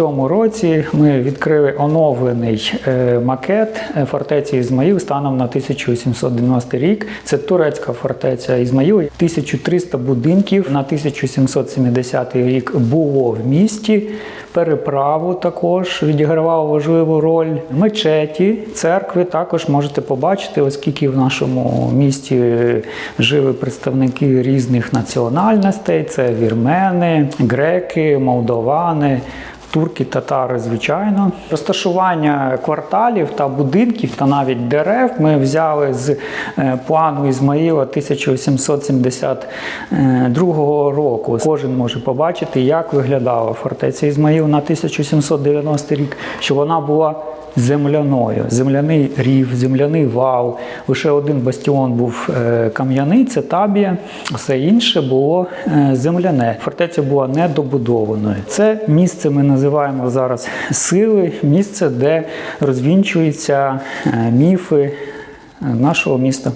цьому році ми відкрили оновлений е, макет е, фортеці Ізмаїл станом на 1790 рік. Це турецька фортеця Ізмаїл. 1300 будинків на 1770 рік було в місті. Переправу також відігравав важливу роль. Мечеті, церкви також можете побачити, оскільки в нашому місті жили представники різних національностей: це вірмени, греки, молдовани. Турки, татари, звичайно, розташування кварталів та будинків та навіть дерев ми взяли з е, плану Ізмаїла 1872 року. Кожен може побачити, як виглядала фортеця Ізмаїл на 1790 рік, що вона була земляною, земляний рів, земляний вал. Лише один бастіон був е, кам'яний, це табія, все інше було е, земляне. Фортеця була недобудованою. Це місце ми називаємо зараз сили, місце, де розвінчуються е, міфи нашого міста.